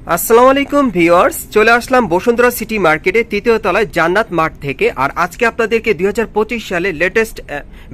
আসসালামু আলাইকুম ভিউয়ার্স, চলে আসলাম বসুন্ধরা সিটি মার্কেটে তৃতীয় তলায় জান্নাত মাঠ থেকে। আর আজকে আপনাদেরকে দুই সালে লেটেস্ট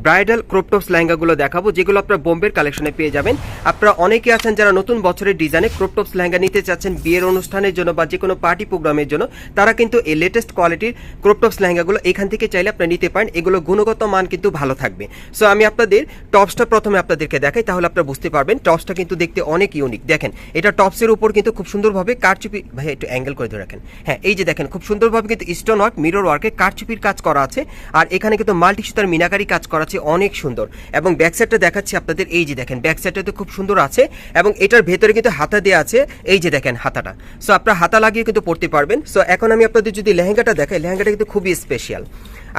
ব্রাইডাল ক্রপটপস লেহেঙ্গাগুলো দেখাবো, যেগুলো আপনারা বোম্বের কালেকশনে পেয়ে যাবেন। আপনারা অনেকে আছেন যারা নতুন বছরের ডিজাইনে ক্রপটপস লেহেঙ্গা নিতে চাচ্ছেন, বিয়ের অনুষ্ঠানের জন্য বা যে কোনো পার্টি প্রোগ্রামের জন্য, তারা কিন্তু এই লেটেস্ট কোয়ালিটির ক্রপটপস লেহেঙ্গাগুলো এখান থেকে চাইলে আপনারা নিতে পারেন। এগুলো গুণগত মান কিন্তু ভালো থাকবে। সো আমি আপনাদের টপসটা প্রথমে আপনাদেরকে দেখাই, তাহলে আপনারা বুঝতে পারবেন। টপসটা কিন্তু দেখতে অনেক ইউনিক দেখেন, এটা টপসের উপর কিন্তু খুব সুন্দরভাবে কারচুপি ভাই একটু অ্যাঙ্গেল করে ধরে রাখেন। হ্যাঁ এই যে দেখেন, খুব সুন্দরভাবে কিন্তু স্টোন ওয়ার্ক মিরর ওয়ার্কে কারচুপির কাজ করা আছে। আর এখানে কিন্তু মাল্টি সুতার মিনাকারি কাজ করা আছে, অনেক সুন্দর। এবং ব্যাক সাইডটা দেখাচ্ছি আপনাদের, এই যে দেখেন ব্যাক সাইডটা তো খুব সুন্দর আছে। এবং এটার ভেতরে কিন্তু হাতা দেওয়া আছে, এই যে দেখেন হাতাটা। সো আপনারা হাতা লাগিয়ে কিন্তু পড়তে পারবেন। সো এখন আমি আপনাদের যদি লেহেঙ্গাটা দেখাই, লেহেঙ্গাটা কিন্তু খুবই স্পেশাল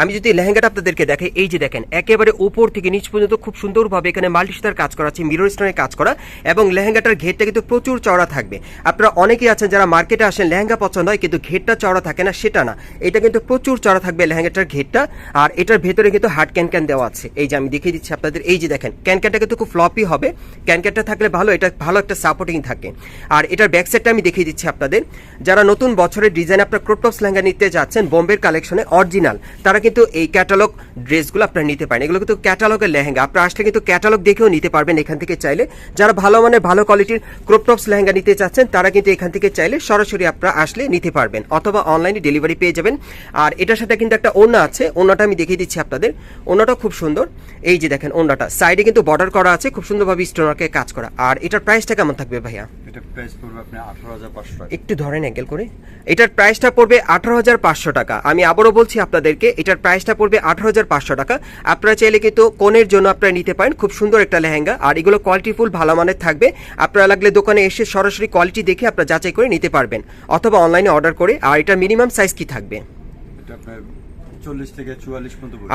আমি যদি লেহেঙ্গাটা আপনাদেরকে দেখাই, এই যে দেখেন, একেবারে উপর থেকে নিচ পর্যন্ত খুব সুন্দরভাবে এখানে মাল্টি সুতার কাজ করা আছে, মিরর স্টোনের কাজ করা, এবং লেহেঙ্গাটার ঘেরটা কিন্তু প্রচুর চওড়া থাকবে। আপনারা অনেকেই আছেন যারা মার্কেটে আসেন, লেহেঙ্গা পছন্দ হয়, কিন্তু ঘেরটা চওড়া থাকে না, সেটা না। এটা কিন্তু প্রচুর চড়া থাকবে লেহেঙ্গাটার ঘেরটা, আর এটার ভেতরে কিন্তু হার্ড ক্যান ক্যান দেওয়া আছে। এই যে আমি দেখিয়ে দিচ্ছি আপনাদের, এই যে দেখেন ক্যান ক্যানটা কিন্তু খুব ফ্লপি হবে। ক্যান ক্যানটা থাকলে ভালো, এটা ভালো একটা সাপোর্টিং থাকে। আর এটার ব্যাক সাইডটা আমি দেখিয়ে দিচ্ছি আপনাদের। যারা নতুন বছরের ডিজাইন আপনার ক্রোপটপস লেহেঙ্গা নিতে যাচ্ছেন বোম্বের কালেকশনে অরিজিনাল তারা কিন্তু এই ক্যাটালগ ড্রেসগুলো আপনারা নিতে পারেন। এগুলো কিন্তু ক্যাটালগের লেহেঙ্গা। আপনারা আসলে কিন্তু ক্যাটালগ দেখেও নিতে পারবেন এখান থেকে চাইলে। যারা ভালো মানের, ভালো কোয়ালিটির ক্রোপটপস লেহেঙ্গা নিতে চাচ্ছেন, তারা কিন্তু এখান থেকে চাইলে সরাসরি আপনারা আসলে নিতে পারবেন। অথবা অনলাইনে ডেলিভারি পেয়ে যাবেন। আর এটার সাথে কিন্তু একটা ওড়না আছে। ওড়নাটা আমি দেখিয়ে দিচ্ছি আপনাদের। ওড়নাটা খুব সুন্দর। এই যে দেখেন ওড়নাটা। সাইডে কিন্তু বর্ডার করা আছে। খুব সুন্দরভাবে স্টোনারকে কাজ করা। আর এটার প্রাইসটা কেমন থাকবে ভাইয়া? এটা প্রাইস পড়বে আপনি আঠারো হাজার পাঁচশো টাকা। একটু ধরেন অ্যাঙ্গেল করে। এটার প্রাইসটা পড়বে আঠারো হাজার পাঁচশো টাকা। আমি আবারও বলছি আপনাদেরকে এটার প্রাইসটা পড়বে আঠারো হাজার পাঁচশো টাকা। আপনারা চাইলে কিন্তু কোনের জন্য আপনারা নিতে পারেন। খুব সুন্দর একটা লেহেঙ্গা। আর এগুলো কোয়ালিটি ফুল ভালো মানের থাকবে। আপনারা লাগলে দোকানে এসে সরাসরি কোয়ালিটি দেখে আপনারা যাচাই করে নিতে পারবেন। অথবা অনলাইনে অর্ডার করে। আর এটার মিনিমাম সাইজ কি থাকবে? এটা আপনার থেকে।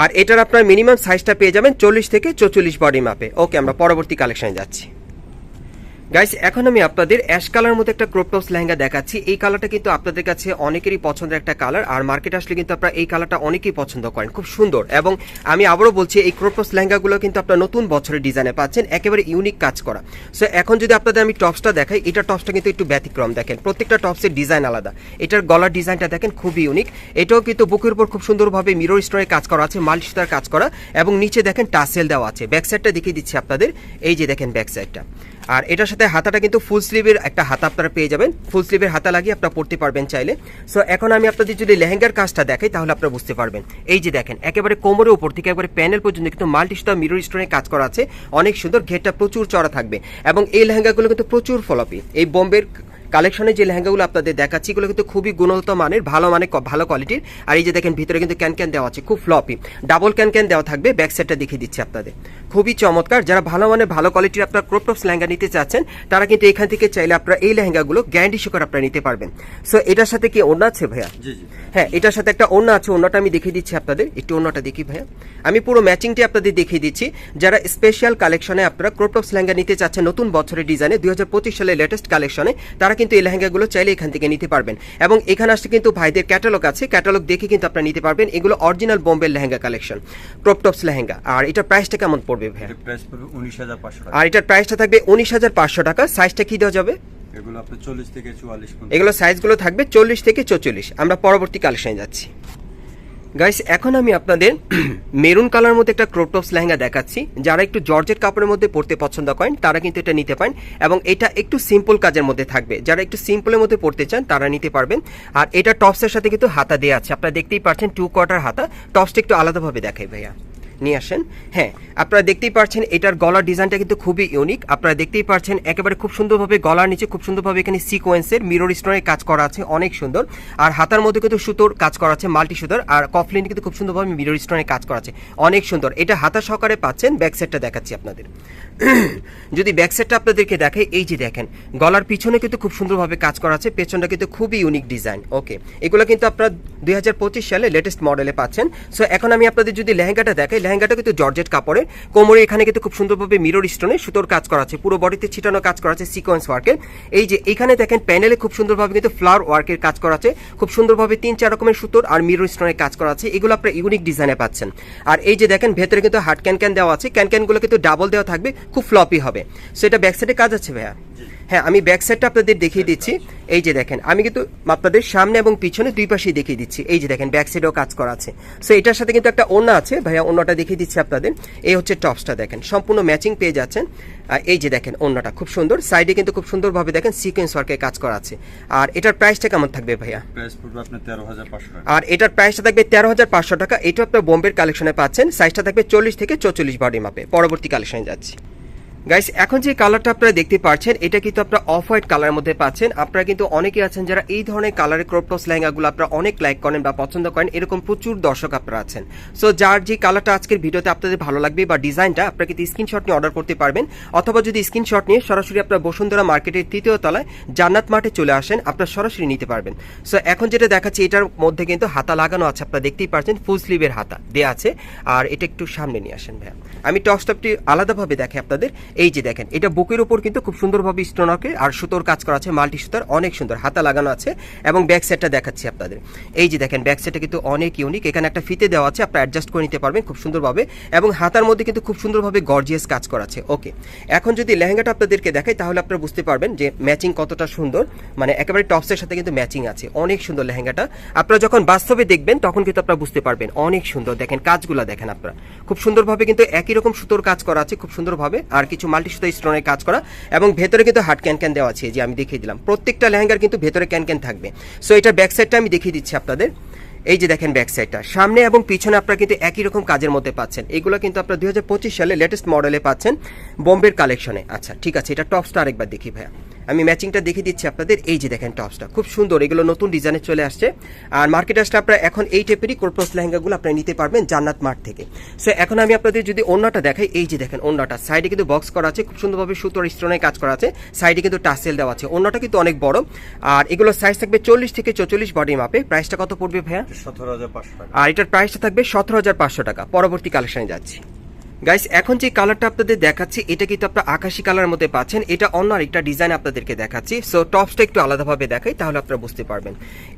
আর এটার আপনার মিনিমাম সাইজটা পেয়ে যাবেন চল্লিশ থেকে চৌচল্লিশ বডি মাপে ওকে আমরা পরবর্তী কালেকশনে যাচ্ছি। গাইস এখন আমি আপনাদের অ্যাশ কালার মধ্যে একটা ক্রপটপস লেহেঙ্গা দেখাচ্ছি। এই কালারটা কিন্তু আপনাদের কাছে অনেকেরই পছন্দের একটা কালার আর মার্কেট আসলে কিন্তু আপনারা এই কালারটা অনেকেই পছন্দ করেন। খুব সুন্দর। এবং আমি আবারও বলছি, এই ক্রপটপস লেহেঙ্গাগুলো কিন্তু আপনারা নতুন বছরের ডিজাইনে পাচ্ছেন, একেবারে ইউনিক কাজ করা। সো এখন যদি আপনাদের আমি টপসটা দেখাই, এটা টপসটা কিন্তু একটু ব্যতিক্রম দেখেন। প্রত্যেকটা টপসের ডিজাইন আলাদা। এটার গলার ডিজাইনটা দেখেন, খুবই ইউনিক এটাও কিন্তু বুকের উপর খুব সুন্দরভাবে মিরর স্টোরে কাজ করা আছে মাল্টি সুতার কাজ করা। এবং নিচে দেখেন টাসেল দেওয়া আছে। ব্যাক সাইডটা দেখিয়ে দিচ্ছি আপনাদের। এই যে দেখেন ব্যাক সাইডটা আর এটার সাথে হাতাটা কিন্তু ফুল স্লিভের একটা হাতা আপনারা পেয়ে যাবেন। ফুল স্লিভের হাতা লাগিয়ে আপনারা পড়তে পারবেন চাইলে। সো এখন আমি আপনাদের যদি লেহেঙ্গার কাজটা দেখাই, তাহলে আপনারা বুঝতে পারবেন। এই যে দেখেন, একেবারে কোমরের উপর থেকে, একবারে প্যানেল পর্যন্ত কিন্তু মাল্টি স্টার মিরর স্টোনে কাজ করা আছে। অনেক সুন্দর, ঘেরটা প্রচুর চড়া থাকবে। এবং এই লেহেঙ্গাগুলো কিন্তু প্রচুর ফলপি এই বোম্বের কালেকশনে যে লেহেঙ্গাগুলো আপনাদের দেখাচ্ছি এগুলো কিন্তু খুবই গুণগত মানের ভালো মানে ভালো কোয়ালিটির আর এই যে দেখেন ভিতরে কিন্তু ক্যান ক্যান দেওয়া আছে খুব ফ্লপি ডাবল ক্যান ক্যান দেওয়া থাকবে ব্যাক সাইডটা দেখিয়ে দিচ্ছি আপনাদের। খুবই চমৎকার যারা ভালো মানের ভালো কোয়ালিটির আপনার ক্রপটপস লেহেঙ্গা নিতে চাচ্ছেন তারা কিন্তু এখান থেকে চাইলে আপনারা এই লেহেঙ্গাগুলো গ্যারান্টি সহকারে আপনারা নিতে পারবেন। সো এটার সাথে কি ওড়না আছে ভাইয়া? হ্যাঁ এটার সাথে একটা ওড়না আছে ওড়নাটা আমি দেখিয়ে দিচ্ছি আপনাদের। একটু ওড়নাটা দেখি ভাইয়া। আমি পুরো ম্যাচিংটি আপনাদের দেখিয়ে দিচ্ছি। যারা স্পেশাল কালেকশনে আপনারা ক্রোপটপস লেহেঙ্গা নিতে চাচ্ছেন নতুন বছরের ডিজাইনে দুই সালের লেটেস্ট কালেকশনে তারা কিন্তু এই লেহেঙ্গাগুলো চাইলে এখান থেকে নিতে পারবেন। এবং এখানে আসতে কিন্তু ভাইদের ক্যাটালগ আছে। ক্যাটালগ দেখে কিন্তু আপনারা নিতে পারবেন। এগুলো অরিজিনাল বোম্বের lehenga collection crop tops lehenga. আর এটার প্রাইসটা কেমন পড়বে ভাই আর এটার প্রাইসটা থাকবে উনিশ হাজার পাঁচশো টাকা। সাইজটা কি দেওয়া যাবে? এগুলো আপনার চল্লিশ থেকে চুয়াল্লিশ এগুলো সাইজগুলো থাকবে চল্লিশ থেকে চৌচল্লিশ। আমরা পরবর্তী কালেকশনে যাচ্ছি। গাইস এখন আমি আপনাদের মেরুন কালার মধ্যে একটা ক্রোপটপস লেহেঙ্গা দেখাচ্ছি। যারা একটু জর্জেট কাপড়ের মধ্যে পড়তে পছন্দ করেন, তারা কিন্তু এটা নিতে পারেন এবং এটা একটু সিম্পল কাজের মধ্যে থাকবে। যারা একটু সিম্পলের মধ্যে পড়তে চান, তারা নিতে পারবেন। আর এটা টপসের সাথে কিন্তু হাতা দেওয়া আছে। আপনারা দেখতেই পাচ্ছেন টু কোয়ার্টার হাতা। টপসটা একটু আলাদাভাবে দেখাই ভাইয়া। নিয়ে আসেন। হ্যাঁ আপনারা দেখতেই পাচ্ছেন এটার গলার ডিজাইনটা কিন্তু খুবই ইউনিক আপনারা দেখতেই পাচ্ছেন একেবারে খুব সুন্দরভাবে গলার নিচে খুব সুন্দরভাবে এখানে সিকোয়েন্সের মিরর স্টোনের কাজ করা আছে, অনেক সুন্দর। আর হাতার মধ্যে কিন্তু সুতোর কাজ করা আছে মাল্টি সুতোর। আর কফলিন কিন্তু খুব সুন্দরভাবে মিরর স্টোনের কাজ করা আছে, অনেক সুন্দর। এটা হাতা সহকারে পাচ্ছেন ব্যাক সাইডটা দেখাচ্ছি আপনাদের। যদি ব্যাক সাইডটা আপনাদেরকে দেখাই, এই যে দেখেন, গলার পিছনে কিন্তু খুব সুন্দরভাবে কাজ করা আছে, পেছনটা কিন্তু খুবই ইউনিক ডিজাইন ওকে এগুলো কিন্তু আপনারা দুই হাজার পঁচিশ সালে লেটেস্ট মডেলে পাচ্ছেন। সো এখন আমি আপনাদের যদি লেহেঙ্গাটা দেখাই, লেহেঙ্গাটা কিন্তু জর্জেট কাপড়ের কোমরে এখানে কিন্তু খুব সুন্দরভাবে মিরর স্টোনে সুতোর কাজ করা আছে, পুরো বডিতে ছিটানো কাজ করা আছে সিকোয়েন্স ওয়ার্কের এই যে, এখানে দেখেন প্যানেলে খুব সুন্দরভাবে কিন্তু ফ্লাওয়ার ওয়ার্কের কাজ করা আছে, খুব সুন্দরভাবে তিন চার রকমের সুতোর আর মিরর স্টোনের কাজ করা আছে, এগুলো আপনারা ইউনিক ডিজাইনে পাচ্ছেন। আর এই যে দেখেন, ভেতরে কিন্তু হার্ড ক্যান ক্যান দেওয়া আছে ক্যান ক্যানগুলো কিন্তু ডাবল দেওয়া থাকবে খুব ফ্লপি হবে। সো এটা ব্যাক সাইডে কাজ আছে ভাইয়া? হ্যাঁ আমি ব্যাক সাইডটা আপনাদের দেখিয়ে দিচ্ছি। এই যে দেখেন আমি কিন্তু আপনাদের সামনে এবং পিছনে দুই পাশেই দেখিয়ে দিচ্ছি। এই যে দেখেন ব্যাক সাইডেও কাজ করা আছে। সো এটার সাথে কিন্তু একটা ওড়না আছে। ভাইয়া ওড়নাটা দেখিয়ে দিচ্ছি আপনাদের। এই হচ্ছে টপসটা দেখেন। সম্পূর্ণ ম্যাচিং পেয়ে যাচ্ছেন। এই যে দেখেন ওড়নাটা খুব সুন্দর। সাইডে কিন্তু খুব সুন্দরভাবে দেখেন সিকোয়েন্স ওয়ার্কে কাজ করা আছে। আর এটার প্রাইসটা কেমন থাকবে ভাইয়া? আর এটার প্রাইসটা থাকবে তেরো হাজার পাঁচশো টাকা। এটা আপনার বোম্বের কালেকশনে পাচ্ছেন। সাইজটা থাকবে চল্লিশ থেকে চৌচল্লিশ বডি মাপে পরবর্তী কালেকশনে যাচ্ছি। গাইস এখন যে কালারটা আপনারা দেখতে পাচ্ছেন, এটা কিন্তু আপনারা অফ হোয়াইট কালারের মধ্যে পাচ্ছেন। আপনারা কিন্তু অনেকে আছেন যারা এই ধরনের কালারের ক্রপটস লেহেঙ্গাগুলো আপনারা অনেক লাইক করেন বা পছন্দ করেন, এরকম প্রচুর দর্শক আপনারা আছেন। সো যার যে কালারটা আজকের ভিডিওতে আপনাদের ভালো লাগবে বা ডিজাইনটা আপনারা কিন্তু স্ক্রিনশট নিয়ে অর্ডার করতে পারবেন। অথবা যদি স্ক্রিনশট নিয়ে সরাসরি আপনার বসুন্ধরা মার্কেটের তৃতীয় তলায় জান্নাত মাঠে চলে আসেন, আপনারা সরাসরি নিতে পারবেন। সো এখন যেটা দেখাচ্ছি, এটার মধ্যে কিন্তু হাতা লাগানো আছে, আপনারা দেখতেই পাচ্ছেন ফুল স্লিভের হাতা দেয়া আছে। আর এটা একটু সামনে নিয়ে আসেন ভাইয়া। আমি টপস্টপটি আলাদাভাবে দেখে আপনাদের। এই যে দেখেন, এটা বুকের উপর কিন্তু খুব সুন্দরভাবে স্টোনকে আর সুতোর কাজ করা আছে, মাল্টি সুতার, অনেক সুন্দর, হাতা লাগানো আছে, এবং ব্যাক সাইডটা দেখাচ্ছি আপনাদের। এই যে দেখেন ব্যাক সাইডটা কিন্তু অনেক ইউনিক এখানে একটা ফিতে দেওয়া আছে, আপনারা অ্যাডজাস্ট করে নিতে পারবেন খুব সুন্দরভাবে, এবং হাতার মধ্যে কিন্তু খুব সুন্দরভাবে গর্জিয়াস কাজ করা আছে ওকে এখন যদি লেহেঙ্গাটা আপনাদেরকে দেখাই, তাহলে আপনারা বুঝতে পারবেন যে ম্যাচিং কতটা সুন্দর মানে একেবারে টপসের সাথে কিন্তু ম্যাচিং আছে, অনেক সুন্দর লেহেঙ্গাটা। আপনারা যখন বাস্তবে দেখবেন, তখন কিন্তু আপনারা বুঝতে পারবেন, অনেক সুন্দর, দেখেন, কাজগুলো দেখেন আপনারা। খুব সুন্দরভাবে কিন্তু একই রকম সুতোর কাজ করা আছে, খুব সুন্দরভাবে, আর কিছু মাল্টি সুতা স্টোনের কাজ করা এবং ভেতরে কিন্তু হাট ক্যান ক্যান দেওয়া আছে যে আমি দেখিয়ে দিলাম। প্রত্যেকটা লেহেঙ্গার কিন্তু ভেতরে ক্যান ক্যান থাকবে। সো এটা ব্যাক সাইডটা আমি দেখিয়ে দিচ্ছি আপনাদের। এই যে দেখেন ব্যাক সাইডটা সামনে এবং পিছনে আপনারা কিন্তু একই রকম কাজের মধ্যে পাচ্ছেন। এগুলো কিন্তু আপনারা দুই হাজার পঁচিশ সালে লেটেস্ট মডেলে পাচ্ছেন বোম্বের কালেকশনে আচ্ছা ঠিক আছে, এটা টপসটা আরেকবার দেখি ভাইয়া। আমি ম্যাচিংটা দেখিয়ে দিচ্ছি আপনাদের। এই যে দেখেন টপসটা খুব সুন্দর। এগুলো নতুন ডিজাইনে চলে আসছে। আর মার্কেট আসলে আপনারা এখন এই টাইপেরই কোরপোস লেহেঙ্গাগুলো আপনারা নিতে পারবেন জান্নাত মার্ট থেকে। সো এখন আমি আপনাদের যদি অন্যটা দেখাই এই যে দেখেন অন্যটা সাইডে কিন্তু বক্স করা আছে খুব সুন্দরভাবে সুতোর স্টোনের কাজ করা আছে। সাইডে কিন্তু টাসেল দেওয়া আছে। অন্যটা কিন্তু অনেক বড়। আর এগুলো সাইজ থাকবে চল্লিশ থেকে চৌচল্লিশ বডি মাপে প্রাইসটা কত পড়বে ভাইয়া? সতেরো হাজার আর এটার প্রাইসটা থাকবে সতেরো হাজার পাঁচশো টাকা। পরবর্তী কালেকশনে যাচ্ছি। গাইস এখন যে কালারটা আপনাদের দেখাচ্ছি, এটা কিন্তু আপনারা আকাশি কালারের মধ্যে পাচ্ছেন। এটা অন্য আরেকটা ডিজাইন আপনাদেরকে দেখাচ্ছি। সো টপসটা একটু আলাদাভাবে দেখাই, তাহলে আপনারা বুঝতে পারবেন।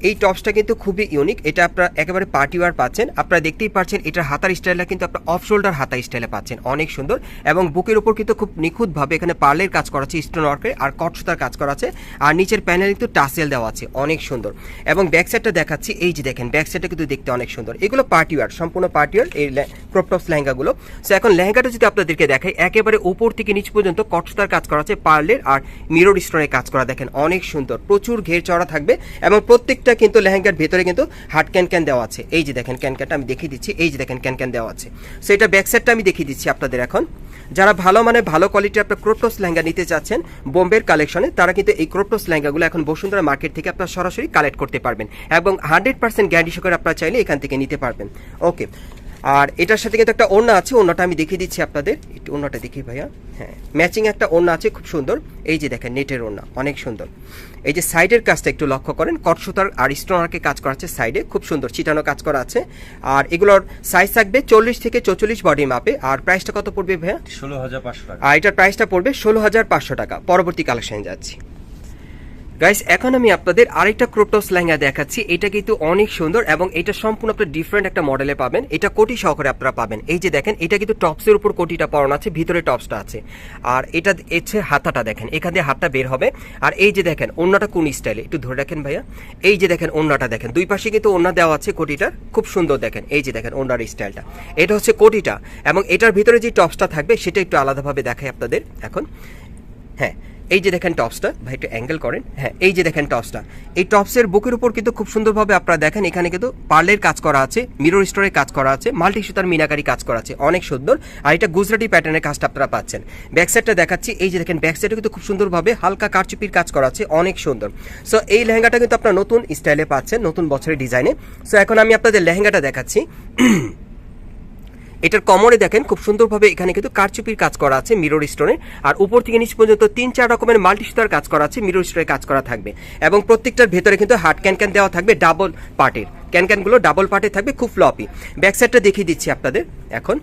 এই টপসটা কিন্তু খুবই ইউনিক এটা আপনারা একেবারে পার্টি ওয়ার পাচ্ছেন। আপনারা দেখতেই পাচ্ছেন, এটার হাতার স্টাইলটা কিন্তু আপনারা অফ শোল্ডার হাতা স্টাইলে পাচ্ছেন, অনেক সুন্দর। এবং বুকের উপর কিন্তু খুব নিখুঁতভাবে এখানে পার্লের কাজ করা আছে স্টোন ওয়ার্কের আর কট সুতার কাজ করা আছে। আর নিচের প্যানেল কিন্তু টাসেল দেওয়া আছে, অনেক সুন্দর। এবং ব্যাক সাইডটা দেখাচ্ছি, এই যে দেখেন ব্যাক সাইডটা কিন্তু দেখতে অনেক সুন্দর। এগুলো পার্টি ওয়ার সম্পূর্ণ পার্টি ওয়ার এই ক্রপটপস লেহেঙ্গাগুলো। সো এখন লেহেঙ্গাটা যদি আপনাদেরকে দেখাই, একেবারে উপর থেকে নিচ পর্যন্ত কটসুতার কাজ করা আছে পার্লের আর মিরর স্টোনের কাজ করা, দেখেন অনেক সুন্দর। প্রচুর ঘের চড়া থাকবে এবং প্রত্যেকটা কিন্তু লেহেঙ্গার ভেতরে কিন্তু হাট ক্যান ক্যান দেওয়া আছে। এই যে দেখেন ক্যান ক্যানটা আমি দেখিয়ে দিচ্ছি, এই যে দেখেন ক্যান ক্যান দেওয়া আছে। সো এটা ব্যাক সাইডটা আমি দেখিয়ে দিচ্ছি আপনাদের এখন। যারা ভালো মানে ভালো কোয়ালিটির আপনার ক্রোপটস লেহেঙ্গা নিতে চাচ্ছেন, বোম্বের কালেকশনে তারা কিন্তু এই ক্রোপটস লেহেঙ্গাগুলো এখন বসুন্ধরা মার্কেট থেকে আপনারা সরাসরি কালেক্ট করতে পারবেন এবং হান্ড্রেড পার্সেন্ট গ্যারান্টি সহকারে আপনারা চাইলে এখান থেকে নিতে পারবেন। ওকে আর এটার সাথে কিন্তু একটা ওড়না আছে ওড়নাটা আমি দেখিয়ে দিচ্ছি আপনাদের। একটু ওড়নাটা দেখি ভাইয়া। হ্যাঁ ম্যাচিং একটা ওড়না আছে খুব সুন্দর। এই যে দেখেন নেটের ওড়না অনেক সুন্দর। এই যে সাইডের কাজটা একটু লক্ষ্য করেন কটসুতার আর স্টোনারকে কাজ করা আছে সাইডে খুব সুন্দর চিটানো কাজ করা আছে। আর এগুলোর সাইজ থাকবে চল্লিশ থেকে চৌচল্লিশ বডি মাপে আর প্রাইসটা কত পড়বে ভাইয়া? ষোলো হাজার পাঁচশো টাকা। আর এটার প্রাইসটা পড়বে ষোলো হাজার পাঁচশো টাকা। পরবর্তী কালেকশনে যাচ্ছি। গাইস এখন আমি আপনাদের আরেকটা ক্রোপটস লেহেঙ্গা দেখাচ্ছি। এটা কিন্তু অনেক সুন্দর এবং এটা সম্পূর্ণ আপনার ডিফারেন্ট একটা মডেলে পাবেন। এটা কোটি সহকারে আপনারা পাবেন। এই যে দেখেন, এটা কিন্তু টপসের উপর কোটিটা পরানো আছে, ভিতরে টপসটা আছে। আর এটা হচ্ছে হাতাটা দেখেন, এখান দিয়ে হাতটা বের হবে। আর এই যে দেখেন অন্যটা কোন স্টাইলে একটু ধরে রাখেন ভাইয়া। এই যে দেখেন অন্যটা দেখেন, দুই পাশে কিন্তু অন্য দেওয়া আছে কোটিটার। খুব সুন্দর দেখেন, এই যে দেখেন অন্যার স্টাইলটা এটা হচ্ছে কোটিটা এবং এটার ভিতরে যে টপসটা থাকবে, সেটা একটু আলাদাভাবে দেখাই আপনাদের এখন। হ্যাঁ এই যে দেখেন টপসটা, ভাই একটু অ্যাঙ্গেল করেন। হ্যাঁ এই যে দেখেন টপসটা। এই টপসের বুকের উপর কিন্তু খুব সুন্দরভাবে আপনারা দেখেন, এখানে কিন্তু পার্লের কাজ করা আছে মিরর স্টোরের কাজ করা আছে, মাল্টি সুতার মিনাকারি কাজ করা আছে, অনেক সুন্দর। আর এটা গুজরাটি প্যাটার্নের কাজটা আপনারা পাচ্ছেন। ব্যাক সাইডটা দেখাচ্ছি, এই যে দেখেন ব্যাক সাইডে কিন্তু খুব সুন্দরভাবে হালকা কারচুপির কাজ করা আছে, অনেক সুন্দর। সো এই লেহেঙ্গাটা কিন্তু আপনারা নতুন স্টাইলে পাচ্ছেন, নতুন বছরের ডিজাইনে সো এখন আমি আপনাদের লেহেঙ্গাটা দেখাচ্ছি। এটার কমরে দেখেন খুব সুন্দরভাবে এখানে কিন্তু কারচুপির কাজ করা আছে মিরর স্টোনের আর উপর থেকে নিচ পর্যন্ত তিন চার রকমের মাল্টি সুতার কাজ করা আছে মিরর স্টোনের কাজ করা থাকবে। এবং প্রত্যেকটার ভেতরে কিন্তু হার্ট ক্যান ক্যান দেওয়া থাকবে ডাবল পার্টের ক্যান ক্যানগুলো ডাবল পার্টে থাকবে, খুব ফ্লপি ব্যাক সাইডটা দেখিয়ে দিচ্ছি আপনাদের, এখন।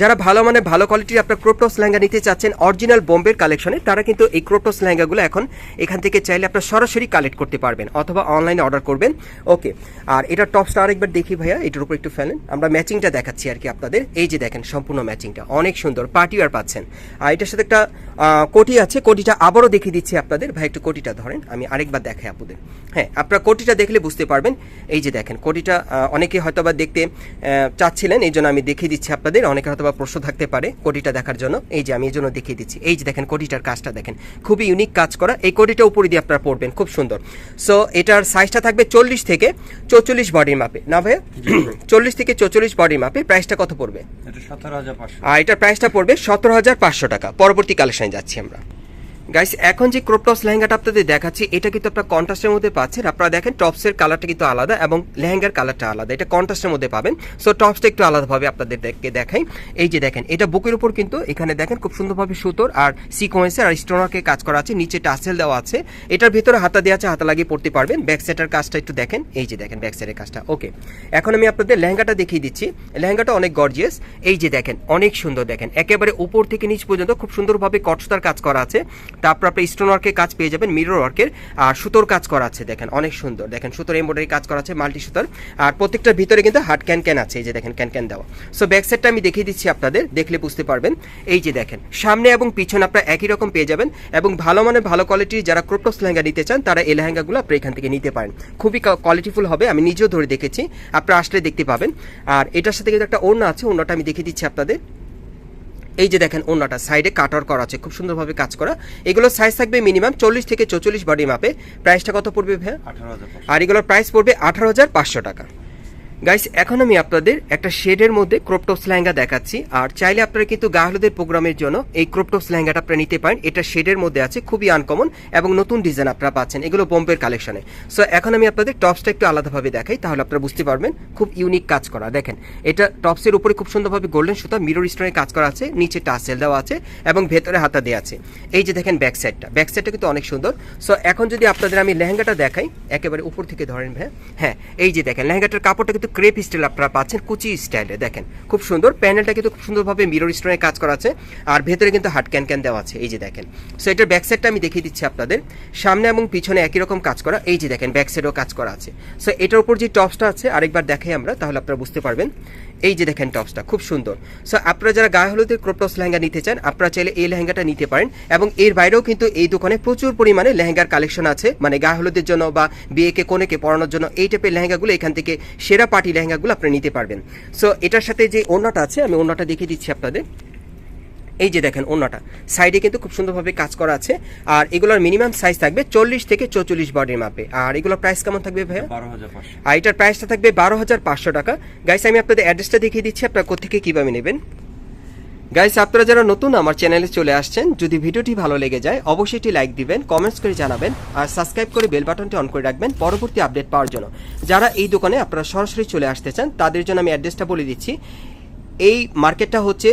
যারা ভালো মানে ভালো কোয়ালিটির আপনার ক্রোপটস লেহেঙ্গা নিতে চাচ্ছেন অরিজিনাল বোম্বের কালেকশনে তারা কিন্তু এই ক্রোপটস লেহেঙ্গাগুলো এখন এখান থেকে চাইলে আপনার সরাসরি কালেক্ট করতে পারবেন অথবা অনলাইনে অর্ডার করবেন। ওকে আর এটা টপসটা আরেকবার দেখি ভাইয়া, এটার উপর একটু ফেলেন। আমরা ম্যাচিংটা দেখাচ্ছি আর কি আপনাদের। এই যে দেখেন, সম্পূর্ণ ম্যাচিংটা অনেক সুন্দর পার্টি আর পাচ্ছেন। আর এটার সাথে একটা কোটি আছে, কোটিটা আবারও দেখিয়ে দিচ্ছি আপনাদের। ভাই, একটু কোটিটা ধরেন, আমি আরেকবার দেখাই আপনাদের। হ্যাঁ আপনারা কোটিটা দেখলে বুঝতে পারবেন। এই যে দেখেন, কোটিটা অনেকে হয়তো দেখতে চাচ্ছিলেন, এই জন্য আমি দেখিয়ে দিচ্ছি আপনাদের। অনেকে হয়তো বা প্রশ্ন থাকতে পারে কোটিটা দেখার জন্য। এই যে আমি এই জন্য দেখিয়ে দিচ্ছি। এই যে দেখেন কোটিটার কাজটা দেখেন। খুবই ইউনিক কাজ করা। এই কোটিটা উপরে দিয়ে আপনারা পড়বেন। খুব সুন্দর। সো এটার সাইজটা থাকবে চল্লিশ থেকে চৌচল্লিশ বডির মাপে না ভাইয়া? চল্লিশ থেকে চৌচল্লিশ বডির মাপে প্রাইসটা কত পড়বে? আর এটার প্রাইসটা পড়বে সতেরো হাজার পাঁচশো টাকা। পরবর্তী কালেকশনে যাচ্ছি আমরা। গাইস এখন যে ক্রপ ক্রপটপস লেহেঙ্গাটা আপনাদের দেখাচ্ছি, এটা কিন্তু আপনার কন্ট্রাস্টের মধ্যে পাচ্ছেন। আপনারা দেখেন টপসের কালারটা কিন্তু আলাদা এবং লেহেঙ্গার কালারটা আলাদা। এটা কন্ট্রাস্টের মধ্যে পাবেন। সো টপসটা একটু আলাদাভাবে আপনাদের দেখে দেখাই। এই যে দেখেন, এটা বুকের উপর কিন্তু এখানে দেখেন খুব সুন্দরভাবে সুতোর আর সিকোয়েন্সের আর স্টোনারকে কাজ করা আছে। নিচে টাসেল দেওয়া আছে। এটার ভিতরে হাতা দেওয়া আছে, হাতা লাগিয়ে পড়তে পারবেন। ব্যাক সেটের কাজটা একটু দেখেন। এই যে দেখেন ব্যাক সেটের কাজটা। ওকে এখন আমি আপনাদের লেহেঙ্গাটা দেখিয়ে দিচ্ছি। লেহেঙ্গাটা অনেক গর্জিয়াস এই যে দেখেন, অনেক সুন্দর দেখেন। একেবারে উপর থেকে নিচ পর্যন্ত খুব সুন্দরভাবে কটসুতার কাজ করা আছে। তারপর আপনি স্টোন ওয়ার্কের কাজ পেয়ে যাবেন মিরর ওয়ার্কের আর সুতোর কাজ করা আছে, দেখেন, অনেক সুন্দর। দেখেন, সুতোর এমব্রয়ডারি কাজ করা আছে মাল্টি সুতোর। আর প্রত্যেকটার ভিতরে কিন্তু হার্ড ক্যান ক্যান আছে, এই যে দেখেন, ক্যান ক্যান দেওয়া। সো ব্যাক সাইডটা আমি দেখিয়ে দিচ্ছি আপনাদের, দেখলে বুঝতে পারবেন। এই যে দেখেন, সামনে এবং পিছনে আপনারা একই রকম পেয়ে যাবেন এবং ভালো মানে ভালো কোয়ালিটির যারা ক্রোপটস লেহেঙ্গা নিতে চান, তারা এই লেহেঙ্গাগুলো আপনি এখান থেকে নিতে পারেন। খুবই কোয়ালিটিফুল হবে, আমি নিজেও ধরে দেখেছি, আপনারা আসলে দেখতে পাবেন। আর এটার সাথে কিন্তু একটা ওড়না আছে, ওড়নাটা আমি দেখিয়ে দিচ্ছি আপনাদের। এই যে দেখেন ওনাটা সাইডে কাটার করা আছে খুব সুন্দরভাবে কাজ করা। এগুলো সাইজ থাকবে মিনিমাম চল্লিশ থেকে চৌচল্লিশ বডি মাপে প্রাইসটা কত পড়বে ভাইয়া? আঠারো হাজার আর এগুলোর প্রাইস পড়বে আঠারো হাজার পাঁচশো টাকা। গাইস এখন আমি আপনাদের একটা শেডের মধ্যে ক্রপটপস লেহেঙ্গা দেখাচ্ছি। আর চাইলে আপনারা কিন্তু গাহলুদের প্রোগ্রামের জন্য এই ক্রপটপস লেহেঙ্গাটা আপনারা নিতে পারেন। এটা শেডের মধ্যে আছে, খুবই আনকমন এবং নতুন ডিজাইন আপনারা পাচ্ছেন। এগুলো বোম্বের কালেকশনে সো এখন আমি আপনাদের টপসটা একটু আলাদাভাবে দেখাই, তাহলে আপনারা বুঝতে পারবেন খুব ইউনিক কাজ করা। দেখেন, এটা টপসের উপরে খুব সুন্দরভাবে গোল্ডেন সুতা মিরর স্টোনের কাজ করা আছে, নিচে টাসেল দেওয়া আছে এবং ভেতরে হাতা দেওয়া আছে। এই যে দেখেন ব্যাক সাইডটা ব্যাক সাইডটা কিন্তু অনেক সুন্দর। সো এখন যদি আপনাদের আমি লেহেঙ্গাটা দেখাই, একেবারে উপর থেকে ধরেন ভাই হ্যাঁ এই যে দেখেন, লেহেঙ্গাটার কাপড়টা কিন্তু ক্রেপ স্টাইল আপনারা পাচ্ছেন কুচি স্টাইলে দেখেন, খুব সুন্দর। প্যানেলটা কিন্তু খুব সুন্দরভাবে মিরর স্টোনে কাজ করা আছে। আর ভেতরে কিন্তু হাট ক্যান ক্যান দেওয়া আছে। এই যে দেখেন। সো এটার ব্যাক সাইডটা আমি দেখিয়ে দিচ্ছি আপনাদের। সামনে এবং পিছনে একই রকম কাজ করা। এই যে দেখেন ব্যাক সাইডেও কাজ করা আছে। সো এটার উপর যে টপসটা আছে, আরেকবার দেখাই আমরা, তাহলে আপনারা বুঝতে পারবেন। এই যে দেখেন টপসটা, খুব সুন্দর। সো আপনারা যারা গায়ে হলুদের ক্রপটস লেহেঙ্গা নিতে চান, আপনারা চাইলে এই লেহেঙ্গাটা নিতে পারেন এবং এর বাইরেও কিন্তু এই দোকানে প্রচুর পরিমাণে লেহেঙ্গার কালেকশন আছে। মানে গায়ে হলুদের জন্য বা বিয়েকে, কোনেকে পরানোর জন্য এই টাইপের লেহেঙ্গাগুলো এখান থেকে সেরা পার্টি লেহেঙ্গাগুলো আপনি নিতে পারবেন। সো এটার সাথে যে ওড়নাটা আছে, আমি ওড়নাটা দেখিয়ে দিচ্ছি আপনাদের। এই যে দেখেন ওড়নাটা সাইডে কিন্তু খুব সুন্দরভাবে কাজ করা আছে। আর এগুলোর মিনিমাম সাইজ থাকবে চল্লিশ থেকে চৌচল্লিশ বডির মাপে। আর এগুলোর প্রাইস কেমন থাকবে ভাইয়া? বারো হাজার আর এটার প্রাইসটা থাকবে বারো হাজার পাঁচশো টাকা। গাইস আমি আপনাদের অ্যাড্রেসটা দেখিয়ে দিচ্ছি আপনারা কোথেকে কীভাবে নেবেন। গাইস আপনারা যারা নতুন আমার চ্যানেলে চলে আসছেন যদি ভিডিওটি ভালো লেগে যায় অবশ্যই এটি লাইক দিবেন কমেন্টস করে জানাবেন আর সাবস্ক্রাইব করে বেল বাটনটি অন করে রাখবেন পরবর্তী আপডেট পাওয়ার জন্য। যারা এই দোকানে আপনারা সরাসরি চলে আসতে চান তাদের জন্য আমি অ্যাড্রেসটা বলে দিচ্ছি। এই মার্কেটটা হচ্ছে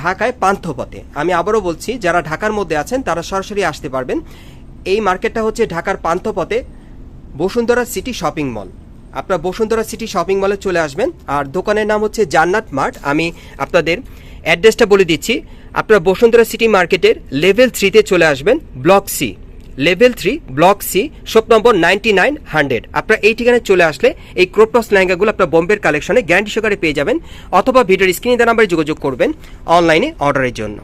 ঢাকায় পান্থপথে। আমি আবারও বলছি, যারা ঢাকার মধ্যে আছেন, তারা সরাসরি আসতে পারবেন। এই মার্কেটটা হচ্ছে ঢাকার পান্থপথে বসুন্ধরা সিটি শপিং মল। আপনার বসুন্ধরা সিটি শপিং মলে চলে আসবেন, আর দোকানের নাম হচ্ছে জান্নাত মার্ট। আমি আপনাদের অ্যাড্রেসটা বলে দিচ্ছি। আপনার বসুন্ধরা সিটি মার্কেটের লেভেল থ্রিতে চলে আসবেন, block C. Level three, block C shop number ninety nine hundred. আপনার এই ঠিকানায় চলে আসলে এই ক্রোপটস লেহেঙ্গাগুলো আপনার বোম্বের কালেকশনে গ্যারান্টি সহকারে পেয়ে যাবেন, অথবা ভিডিওর স্ক্রিনে দেওয়া নাম্বারে যোগাযোগ করবেন অনলাইনে অর্ডারের জন্য।